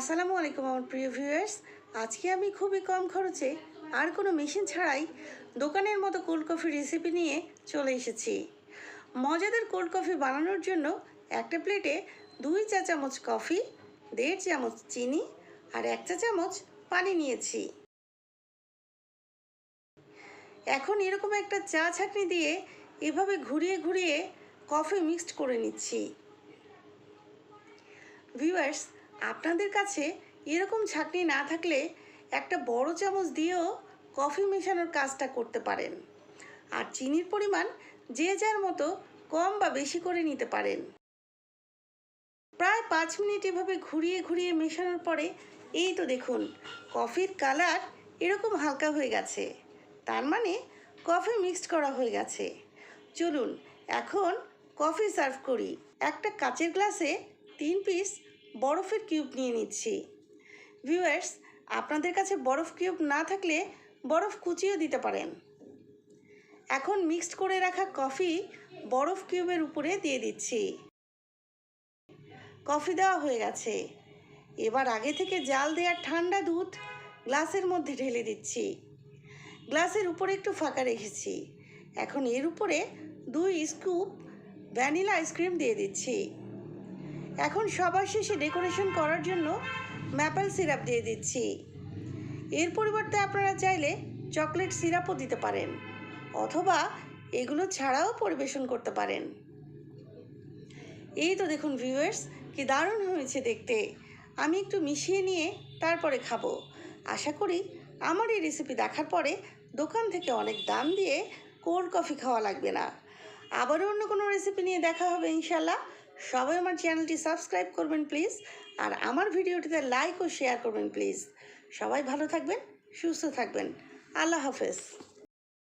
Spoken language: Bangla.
আসসালামু আলাইকুম আমার প্রিয় ভিউয়ার্স আজকে আমি খুবই কম খরচে আর কোনো মেশিন ছাড়াই দোকানের মতো কোল্ড কফি রেসিপি নিয়ে চলে এসেছি। মজাদার কোল্ড কফি বানানোর জন্য একটা প্লেটে দুই চা চামচ কফি দেড় চামচ চিনি আর এক চা চামচ পানি নিয়েছি। এখন এরকম একটা চা ছাঁকনি দিয়ে এভাবে ঘুরিয়ে ঘুরিয়ে কফি মিক্সড করে নিচ্ছি। ভিউয়ার্স আপনাদের কাছে এরকম ছাঁকনি না থাকলে একটা বড় চামচ দিয়েও কফি মেশানোর কাজটা করতে পারেন। আর চিনির পরিমাণ যে যার মতো কম বা বেশি করে নিতে পারেন। প্রায় পাঁচ মিনিট এভাবে ঘুরিয়ে ঘুরিয়ে মেশানোর পরে এই তো দেখুন, কফির কালার এরকম হালকা হয়ে গেছে। তার মানে কফি মিক্সড করা হয়ে গেছে। চলুন, এখন কফি সার্ভ করি। একটা কাচের গ্লাসে তিন পিস বরফের কিউব নিয়ে নিচ্ছি। ভিউয়ার্স, আপনাদের কাছে বরফ কিউব না থাকলে বরফ কুচিও দিতে পারেন। এখন মিক্সড করে রাখা কফি বরফ কিউবের উপরে দিয়ে দিচ্ছি। কফি দেওয়া হয়ে গেছে। এবার আগে থেকে জাল দেওয়ার ঠান্ডা দুধ গ্লাসের মধ্যে ঢেলে দিচ্ছি। গ্লাসের উপরে একটু ফাঁকা রেখেছি। এখন এর উপরে দুই স্কুপ ভ্যানিলা আইসক্রিম দিয়ে দিচ্ছি। এখন সবার শেষে ডেকোরেশন করার জন্য ম্যাপেল সিরাপ দিয়ে দিচ্ছি। এর পরিবর্তে আপনারা চাইলে চকলেট সিরাপও দিতে পারেন, অথবা এগুলো ছাড়াও পরিবেশন করতে পারেন। এই তো দেখুন ভিউয়ার্স কি দারুণ হয়েছে দেখতে। আমি একটু মিশিয়ে নিয়ে তারপরে খাব। আশা করি আমার এই রেসিপি দেখার পরে দোকান থেকে অনেক দাম দিয়ে কোল্ড কফি খাওয়া লাগবে না। আবারও অন্য কোনো রেসিপি নিয়ে দেখা হবে ইনশাল্লাহ। সবাই আমার চ্যানেলটি সাবস্ক্রাইব করবেন প্লিজ, আর আমার ভিডিওটিতে লাইক ও শেয়ার করবেন প্লিজ। সবাই ভালো থাকবেন, সুস্থ থাকবেন। আল্লাহ হাফেজ।